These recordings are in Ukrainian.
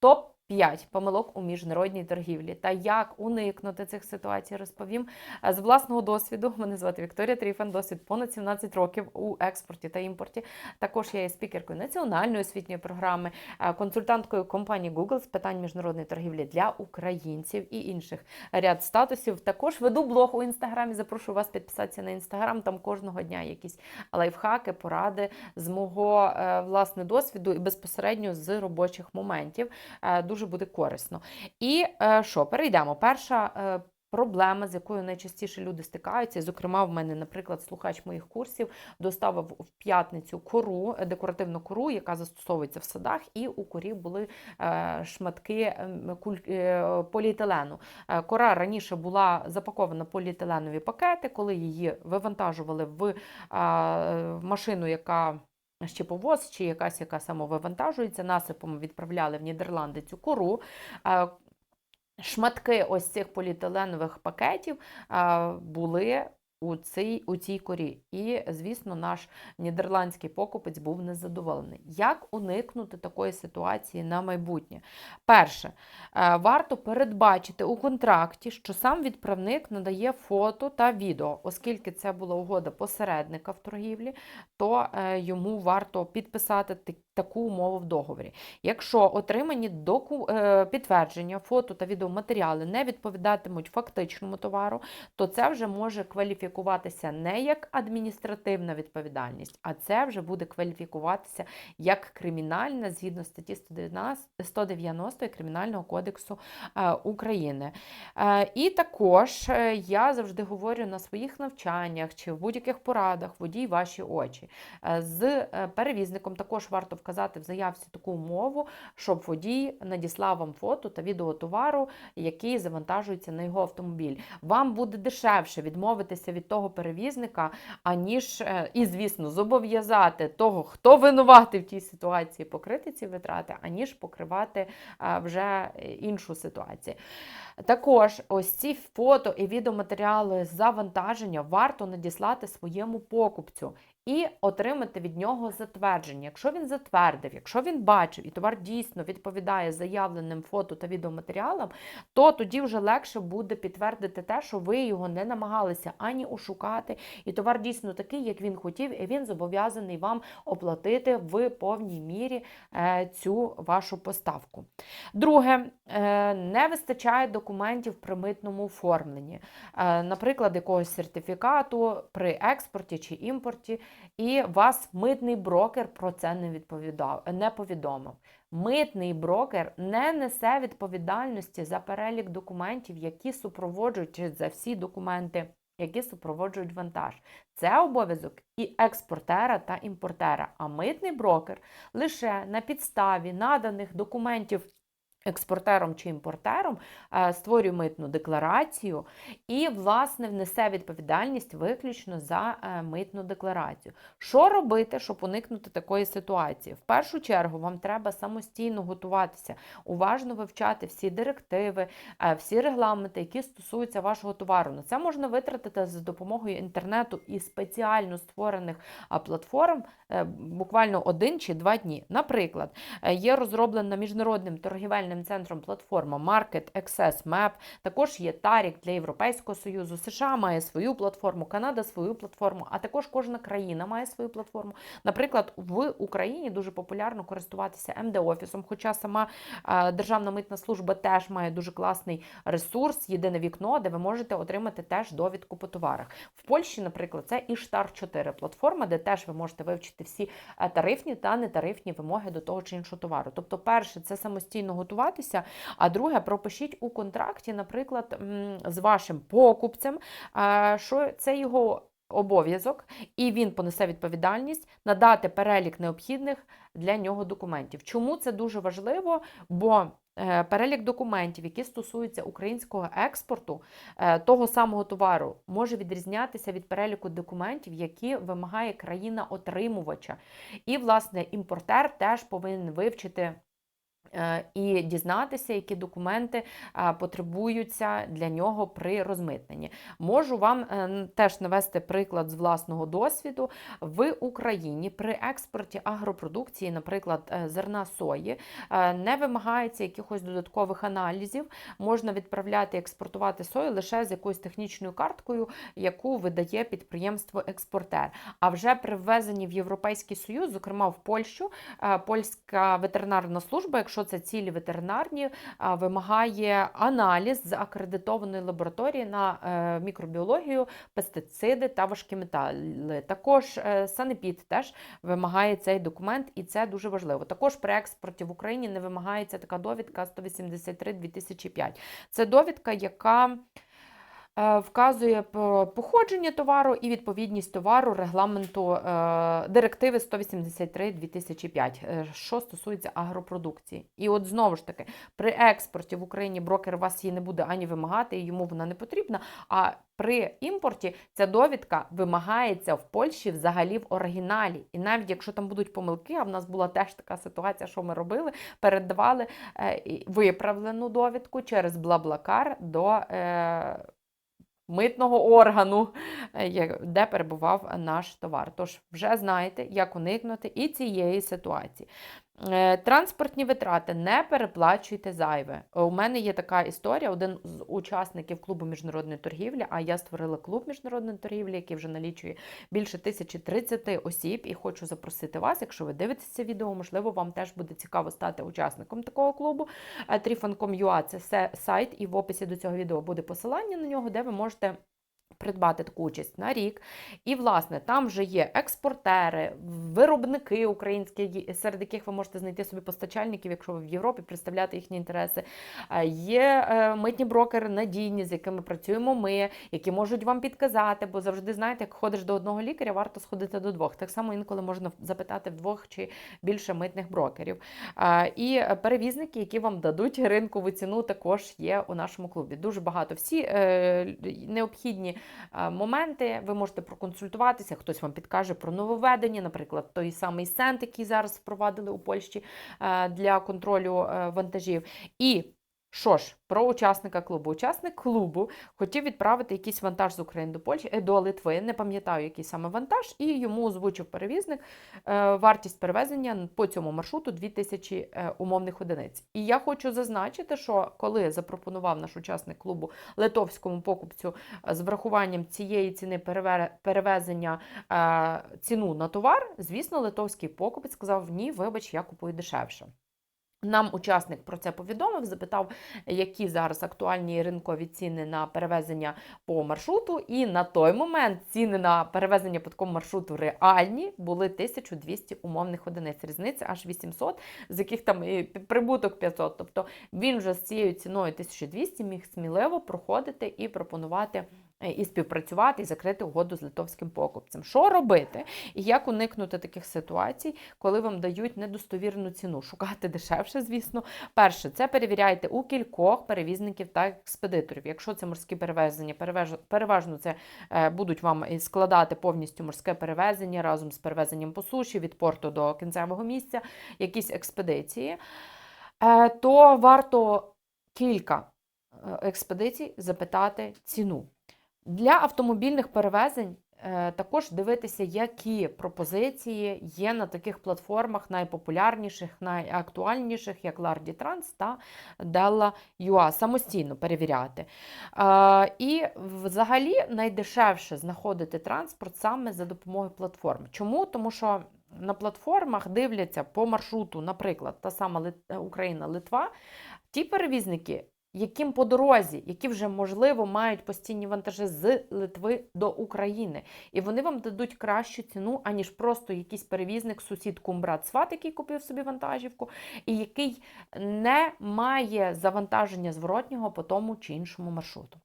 top 5 помилок у міжнародній торгівлі та як уникнути цих ситуацій, розповім Е, з власного досвіду. Мене звати Вікторія Тріфан, досвід понад 17 років у експорті та імпорті. Також я є спікеркою національної освітньої програми, е, консультанткою компанії Google з питань міжнародної торгівлі для українців і інших ряд статусів. Також веду блог у інстаграмі. Запрошую вас підписатися на інстаграм. Там кожного дня якісь лайфхаки, поради з мого е, власне досвіду і безпосередньо з робочих моментів. Е, Дуже буде корисно. І е, що, перейдемо. Перша е, проблема, з якою найчастіше люди стикаються, зокрема, в мене, наприклад, слухач моїх курсів доставив в п'ятницю кору, е, декоративну кору, яка застосовується в садах, і у корі були шматки ем, поліетилену. Кора раніше була запакована поліетиленові пакети, коли її вивантажували в машину, яка щеповоз чи якась, яка самовивантажується, насипом відправляли в Нідерланди цю кору. Шматки ось цих поліетиленових пакетів були у цій, у цій корі. І, звісно, наш нідерландський покупець був незадоволений. Як уникнути такої ситуації на майбутнє? Перше, е, варто передбачити у контракті, що сам відправник надає фото та відео, оскільки це була угода посередника в торгівлі, то е, йому варто підписати ти- таку умову в договорі. Якщо отримані доку, е, підтвердження, фото та відеоматеріали не відповідатимуть фактичному товару, то це вже може кваліфікуватися не як адміністративна відповідальність, а це вже буде кваліфікуватися як кримінальна згідно статті 190 190 Кримінального кодексу е, України. Е, І також я завжди говорю на своїх навчаннях чи в будь-яких порадах водій ваші очі. З перевізником також варто вказати в заявці таку умову, щоб водій надіслав вам фото та відео товару, який завантажується на його автомобіль. Вам буде дешевше відмовитися від того перевізника, аніж е, і, звісно, зобов'язати того, хто винуватий в тій ситуації, покрити ці витрати, аніж покривати е, вже іншу ситуацію. Також ось ці фото і відеоматеріали завантаження варто надіслати своєму покупцю і отримати від нього затвердження. Якщо він затвердив, якщо він бачив і товар дійсно відповідає заявленим фото та відеоматеріалам, то тоді вже легше буде підтвердити те, що ви його не намагалися ані ошукати, і товар дійсно такий, як він хотів, і він зобов'язаний вам оплатити в повній мірі е, цю вашу поставку. Друге, е, не вистачає документів при митному оформленні, Е, наприклад, якогось сертифікату при експорті чи імпорті, і вас митний брокер про це не відповідав, не повідомив. Митний брокер не несе відповідальності за перелік документів, які супроводжують чи за всі документи, які супроводжують вантаж. Це обов'язок і експортера та імпортера. А митний брокер лише на підставі наданих документів експортером чи імпортером е, створює митну декларацію і, власне, внесе відповідальність виключно за е, митну декларацію. Що робити, щоб уникнути такої ситуації? В першу чергу вам треба самостійно готуватися, уважно вивчати всі директиви, е, всі регламенти, які стосуються вашого товару. На це можна витратити за допомогою інтернету і спеціально створених платформ буквально один чи два дні. Наприклад, є розроблена міжнародним торгівельним центром платформа Market Access Map, також є Тарік для Європейського Союзу, США має свою платформу, Канада свою платформу, а також кожна країна має свою платформу. Наприклад, в Україні дуже популярно користуватися МД-офісом, хоча сама е, Державна митна служба теж має дуже класний ресурс, єдине вікно, де ви можете отримати теж довідку по товарах. В Польщі, наприклад, це Іштар 4 платформа, де теж ви можете вивчити всі е, тарифні та нетарифні вимоги до того чи іншого товару. Тобто, перше, це самостійно готуватися, а друге, пропишіть у контракті, наприклад, з вашим покупцем, що це його. Обов'язок, і він понесе відповідальність надати перелік необхідних для нього документів. Чому це дуже важливо? Бо е, перелік документів, які стосуються українського експорту е, того самого товару, може відрізнятися від переліку документів, які вимагає країна-отримувача. І, власне, імпортер теж повинен вивчити і дізнатися, які документи е, потребуються для нього при розмитненні. Можу вам е, теж навести приклад з власного досвіду. В Україні при експорті агропродукції, наприклад, е, зерна сої, е, не вимагається якихось додаткових аналізів. Можна відправляти експортувати сою лише з якоюсь технічною карткою, яку видає підприємство-експортер. А вже при ввезенні в Європейський Союз, зокрема в Польщу, е, польська ветеринарна служба, якщо це цілі ветеринарні, вимагає аналіз з акредитованої лабораторії на е, мікробіологію, пестициди та важкі метали. Також е, санепід теж вимагає цей документ, і це дуже важливо. Також при експорті в Україні не вимагається така довідка 183-2005. Це довідка, яка вказує про походження товару і відповідність товару регламенту е, директиви 183-2005, е, що стосується агропродукції. І от знову ж таки, при експорті в Україні брокер вас її не буде ані вимагати, і йому вона не потрібна. А при імпорті ця довідка вимагається в Польщі взагалі в оригіналі. І навіть якщо там будуть помилки, а в нас була теж така ситуація, що ми робили, передавали е, виправлену довідку через Блаблакар до. Митного органу, е, де перебував наш товар. Тож вже знаєте, як уникнути і цієї ситуації. Е, Транспортні витрати не переплачуйте зайве. Е, У мене є така історія. Один з учасників клубу міжнародної торгівлі, а я створила клуб міжнародної торгівлі, який вже налічує більше 1030 осіб. І хочу запросити вас, якщо ви дивитеся відео, можливо, вам теж буде цікаво стати учасником такого клубу. Е, Trifon.com.ua – це сайт, і в описі до цього відео буде посилання на нього, де ви можете. Придбати таку участь на рік. І, власне, там вже є експортери, виробники українські, серед яких ви можете знайти собі постачальників, якщо ви в Європі представляти їхні інтереси. Є е, митні брокери надійні, з якими працюємо ми, які можуть вам підказати, бо завжди знаєте, як ходиш до одного лікаря, варто сходити до двох. Так само інколи можна запитати в двох чи більше митних брокерів. І перевізники, які вам дадуть ринкову ціну, також є у нашому клубі. Дуже багато. Всі е, необхідні моменти ви можете проконсультуватися. Хтось вам підкаже про нововведення, наприклад, той самий сент, який зараз впровадили у Польщі е, для контролю е, вантажів. І що ж, про учасника клубу. Учасник клубу хотів відправити якийсь вантаж з України до Польщі е, до Литви. Не пам'ятаю, який саме вантаж, і йому озвучив перевізник е, вартість перевезення по цьому маршруту 2000 е, умовних одиниць. І я хочу зазначити, що коли запропонував наш учасник клубу литовському покупцю з врахуванням цієї ціни перевезення ціну на товар, звісно, литовський покупець сказав: ні, вибач, я купую дешевше. Нам учасник про це повідомив, запитав, які зараз актуальні ринкові ціни на перевезення по маршруту. І на той момент ціни на перевезення по такому маршруту реальні були 1200 умовних одиниць. Різниця аж 800, з яких там і прибуток 500. Тобто він вже з цією ціною 1200 міг сміливо проходити і пропонувати. Е, І співпрацювати і закрити угоду з литовським покупцем. Що робити і як уникнути таких ситуацій, коли вам дають недостовірну ціну? Шукати дешевше, звісно. Перше, це перевіряйте у кількох перевізників та експедиторів. Якщо це морські перевезення, переважно це е, будуть вам складати повністю морське перевезення разом з перевезенням по суші від порту до кінцевого місця, якісь експедиції, е, то варто кілька експедицій запитати ціну. Для автомобільних перевезень е, також дивитися, які пропозиції є на таких платформах найпопулярніших, найактуальніших, як Lardy Trans та Della.ua, самостійно перевіряти. Е, І взагалі найдешевше знаходити транспорт саме за допомогою платформ. Чому? Тому що на платформах дивляться по маршруту, наприклад, та сама Україна, Литва, ті перевізники, яким по дорозі, які вже можливо мають постійні вантажі з Литви до України, і вони вам дадуть кращу ціну, аніж просто якийсь перевізник, сусід, кумбрат, сват, який купив собі вантажівку, і який не має завантаження зворотнього по тому чи іншому маршруту.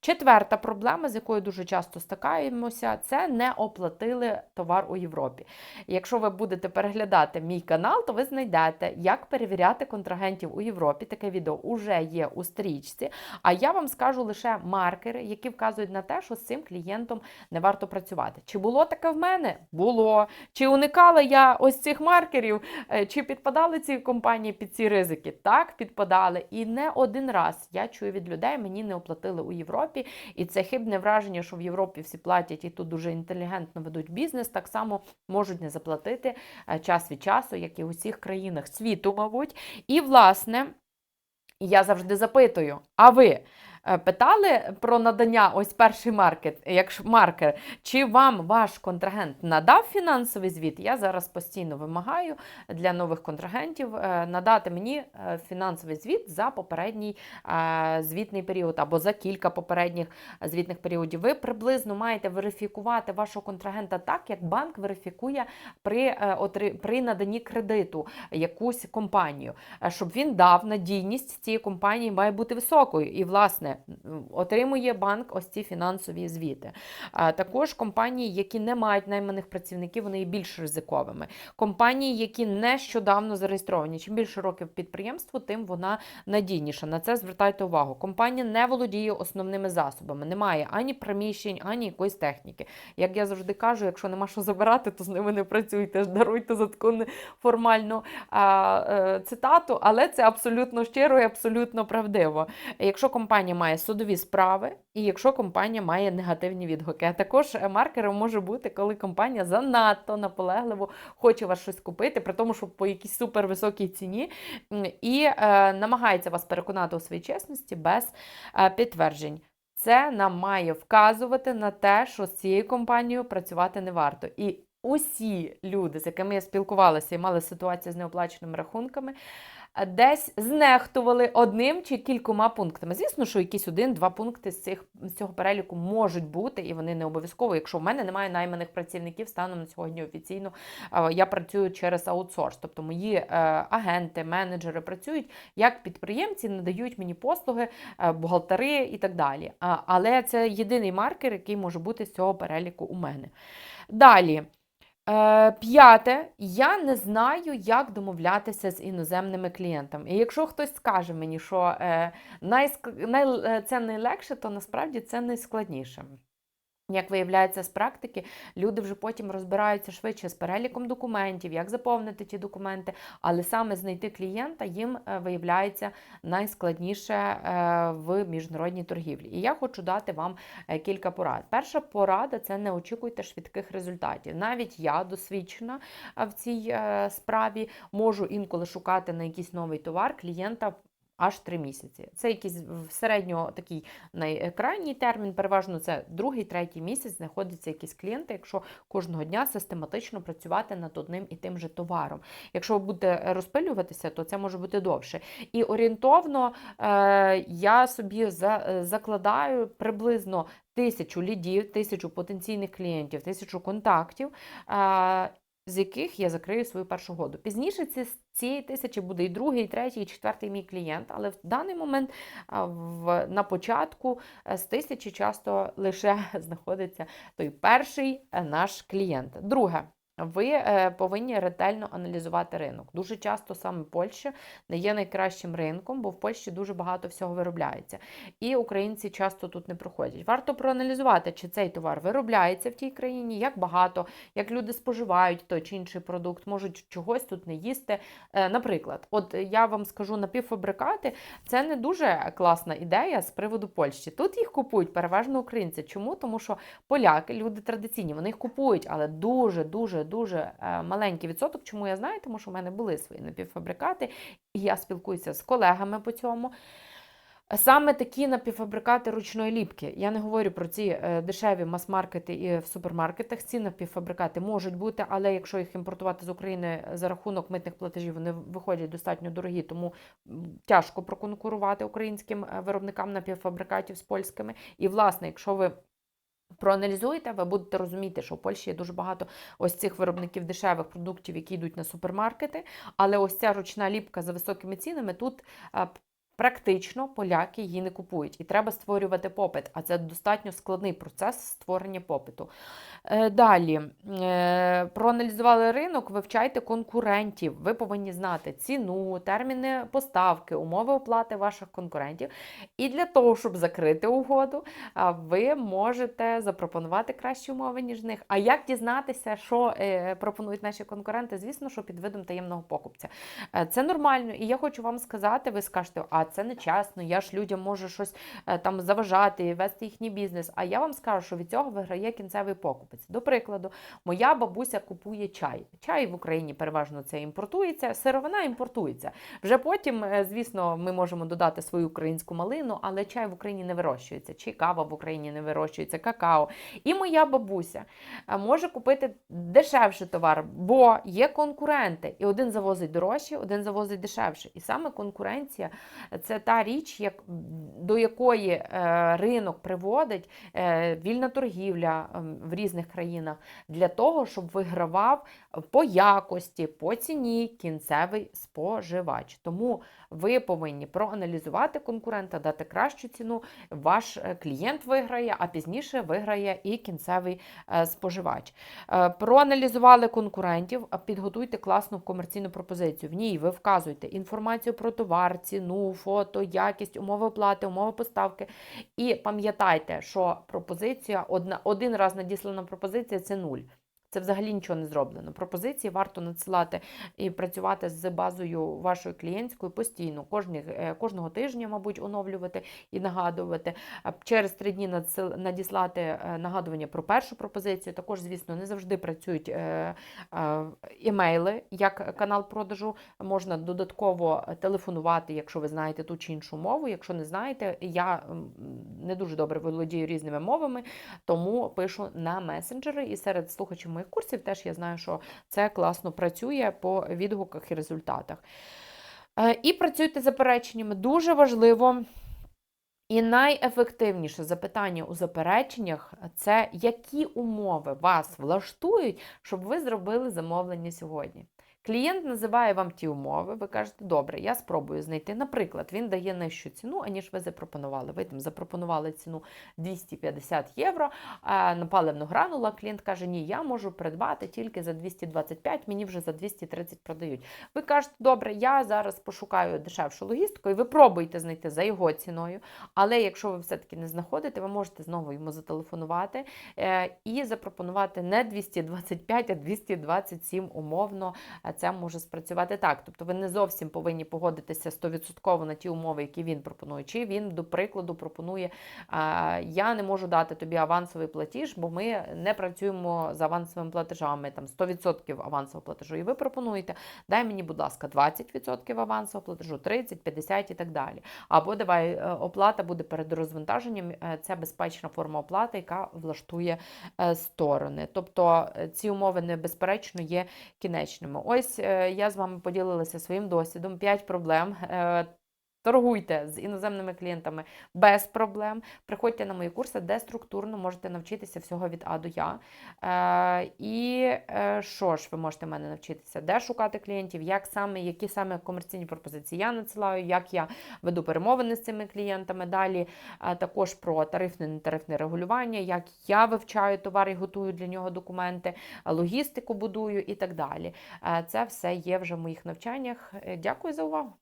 Четверта проблема, з якою дуже часто стикаємося, це не оплатили товар у Європі. Якщо ви будете переглядати мій канал, то ви знайдете, як перевіряти контрагентів у Європі. Таке відео вже є у стрічці. А я вам скажу лише маркери, які вказують на те, що з цим клієнтом не варто працювати. Чи було таке в мене? Було. Чи уникала я ось цих маркерів? Е, Чи підпадали ці компанії під ці ризики? Так, підпадали. І не один раз я чую від людей, мені не оплатили у Європі. І це хибне враження, що в Європі всі платять і тут дуже інтелігентно ведуть бізнес. Так само можуть не заплатити е, час від часу, як і в усіх країнах світу, мабуть. І, власне, я завжди запитую: а ви? Е, Питали про надання ось перший маркет, як маркер, чи вам ваш контрагент надав фінансовий звіт? Я зараз постійно вимагаю для нових контрагентів е, надати мені е, фінансовий звіт за попередній звітний період або за кілька попередніх звітних періодів. Ви приблизно маєте верифікувати вашого контрагента так, як банк верифікує при, при наданні кредиту якусь компанію, щоб він дав надійність цієї компанії має бути високою. І, власне, отримує банк ось ці фінансові звіти. Також компанії, які не мають найманих працівників, вони є більш ризиковими. Компанії, які нещодавно зареєстровані, чим більше років підприємству, тим вона надійніша. На це звертайте увагу. Компанія не володіє основними засобами, немає ані приміщень, ані якоїсь техніки. Як я завжди кажу, якщо нема що забирати, то з ними не працюйте. Даруйте за таку неформальну а, е, цитату, але це абсолютно щиро і абсолютно правдиво. Якщо компанія має судові справи, і якщо компанія має негативні відгуки. А також е, маркером може бути, коли компанія занадто наполегливо хоче вас щось купити, при тому, що по якійсь супервисокій ціні, і е, намагається вас переконати у своїй чесності без е, підтверджень. Це нам має вказувати на те, що з цією компанією працювати не варто. І усі люди, з якими я спілкувалася і мали ситуацію з неоплаченими рахунками, десь знехтували одним чи кількома пунктами. Звісно, що якісь один-два пункти з, цих, з цього переліку можуть бути, і вони не обов'язково. Якщо в мене немає найманих працівників, станом на сьогодні офіційно я працюю через аутсорс. Тобто мої е, агенти, менеджери працюють як підприємці, надають мені послуги, е, бухгалтери і так далі. Але це єдиний маркер, який може бути з цього переліку у мене. Далі. Е, П'яте, я не знаю, як домовлятися з іноземними клієнтами. І якщо хтось скаже мені, що е, най... е, це найлегше, то насправді це найскладніше. Як виявляється з практики, люди вже потім розбираються швидше з переліком документів, як заповнити ті документи, але саме знайти клієнта їм е, виявляється найскладніше е, в міжнародній торгівлі. І я хочу дати вам е, кілька порад. Перша порада це не очікуйте швидких результатів. Навіть я досвідчена в цій справі, можу інколи шукати на якийсь новий товар клієнта. Аж три місяці. Це якийсь в середньо такий найкрайній термін. Переважно це другий, третій місяць знаходяться якісь клієнти, якщо кожного дня систематично працювати над одним і тим же товаром. Якщо ви будете розпилюватися, то це може бути довше. І орієнтовно е, я собі за, е, закладаю приблизно тисячу лідів, тисячу потенційних клієнтів, тисячу контактів. З яких я закрию свою першу году. Пізніше ці, цієї тисячі буде і другий, і третій, і четвертий мій клієнт, але в даний момент в, на початку е, з тисячі часто лише знаходиться той перший е, наш клієнт. Друге. Ви е, повинні ретельно аналізувати ринок. Дуже часто саме Польща не є найкращим ринком, бо в Польщі дуже багато всього виробляється. І українці часто тут не проходять. Варто проаналізувати, чи цей товар виробляється в тій країні, як багато, як люди споживають той чи інший продукт, можуть чогось тут не їсти. Е, Наприклад, от я вам скажу напівфабрикати, це не дуже класна ідея з приводу Польщі. Тут їх купують переважно українці. Чому? Тому що поляки, люди традиційні, вони їх купують, але дуже, дуже, дуже е, маленький відсоток. Чому я знаю? Тому що в мене були свої напівфабрикати, і я спілкуюся з колегами по цьому. Саме такі напівфабрикати ручної ліпки. Я не говорю про ці е, дешеві мас-маркети і в супермаркетах. Ці напівфабрикати можуть бути, але якщо їх імпортувати з України за рахунок митних платежів, вони виходять достатньо дорогі, тому тяжко проконкурувати українським е, виробникам напівфабрикатів з польськими. І, власне, якщо ви проаналізуєте, ви будете розуміти, що в Польщі є дуже багато ось цих виробників дешевих продуктів, які йдуть на супермаркети, але ось ця ручна ліпка за високими цінами тут. Практично поляки її не купують. І треба створювати попит. А це достатньо складний процес створення попиту. Е, Далі е, проаналізували ринок, вивчайте конкурентів. Ви повинні знати ціну, терміни поставки, умови оплати ваших конкурентів. І для того, щоб закрити угоду, ви можете запропонувати кращі умови, ніж них. А як дізнатися, що е, пропонують наші конкуренти? Звісно, що під видом таємного покупця. Це нормально, і я хочу вам сказати: ви скажете, а це не чесно, я ж людям можу щось е, там заважати, вести їхній бізнес. А я вам скажу, що від цього виграє кінцевий покупець. До прикладу, моя бабуся купує чай. Чай в Україні переважно це імпортується, сировина імпортується. Вже потім, е, звісно, ми можемо додати свою українську малину, але чай в Україні не вирощується, чи кава в Україні не вирощується, какао. І моя бабуся е, може купити дешевший товар, бо є конкуренти. І один завозить дорожче, один завозить дешевше. І саме конкуренція це та річ, як, до якої е, ринок приводить е, вільна торгівля ем, в різних країнах для того, щоб вигравав по якості, по ціні кінцевий споживач. Тому ви повинні проаналізувати конкурента, дати кращу ціну. Ваш е, клієнт виграє, а пізніше виграє і кінцевий споживач. Проаналізували конкурентів, підготуйте класну комерційну пропозицію. В ній ви вказуєте інформацію про товар, ціну, фото, якість, умови оплати, умови поставки. І пам'ятайте, що пропозиція одна один раз надіслана пропозиція це нуль. Це взагалі нічого не зроблено. Пропозиції варто надсилати і працювати з базою вашою клієнтською постійно, кожних, е, кожного тижня, мабуть, оновлювати і нагадувати. Через три дні надіслати е, нагадування про першу пропозицію. Також, звісно, не завжди працюють е, е, імейли як канал продажу. Можна додатково телефонувати, якщо ви знаєте ту чи іншу мову. Якщо не знаєте, я не дуже добре володію різними мовами, тому пишу на месенджери. І серед слухачів моїх курсів теж я знаю, що це класно працює по відгуках і результатах. Е, І працюйте запереченнями. Дуже важливо. І найефективніше запитання у запереченнях це які умови вас влаштують, щоб ви зробили замовлення сьогодні. Клієнт називає вам ті умови, ви кажете, добре, я спробую знайти. Наприклад, він дає нижчу ціну, аніж ви запропонували. Ви там запропонували ціну 250 євро на паливну гранулу, а клієнт каже, ні, я можу придбати тільки за 225, мені вже за 230 продають. Ви кажете, добре, я зараз пошукаю дешевшу логістику, і ви пробуєте знайти за його ціною. Але якщо ви все-таки не знаходите, ви можете знову йому зателефонувати е, і запропонувати не 225, а 227 умовно. Це може спрацювати так. Тобто ви не зовсім повинні погодитися 100% на ті умови, які він пропонує. Чи він, до прикладу, пропонує: я не можу дати тобі авансовий платіж, бо ми не працюємо з авансовими платежами, там 100% авансового платежу. І ви пропонуєте, дай мені, будь ласка, 20% авансового платежу, 30, 50 і так далі. Або давай е, оплата буде перед розвантаженням. е, Це безпечна форма оплати, яка влаштує е, сторони. Тобто ці умови не безперечно є кінечними. Ось е, я з вами поділилася своїм досвідом. 5 проблем. Торгуйте з іноземними клієнтами без проблем. Приходьте на мої курси, де структурно можете навчитися всього від А до Я. Е, і е, що ж ви можете в мене навчитися? Де шукати клієнтів, як саме, які саме комерційні пропозиції я надсилаю, як я веду перемовини з цими клієнтами. Далі е, також про тарифне нетарифне регулювання, як я вивчаю товар і готую для нього документи, логістику будую і так далі. Е, Це все є вже в моїх навчаннях. Е, Дякую за увагу.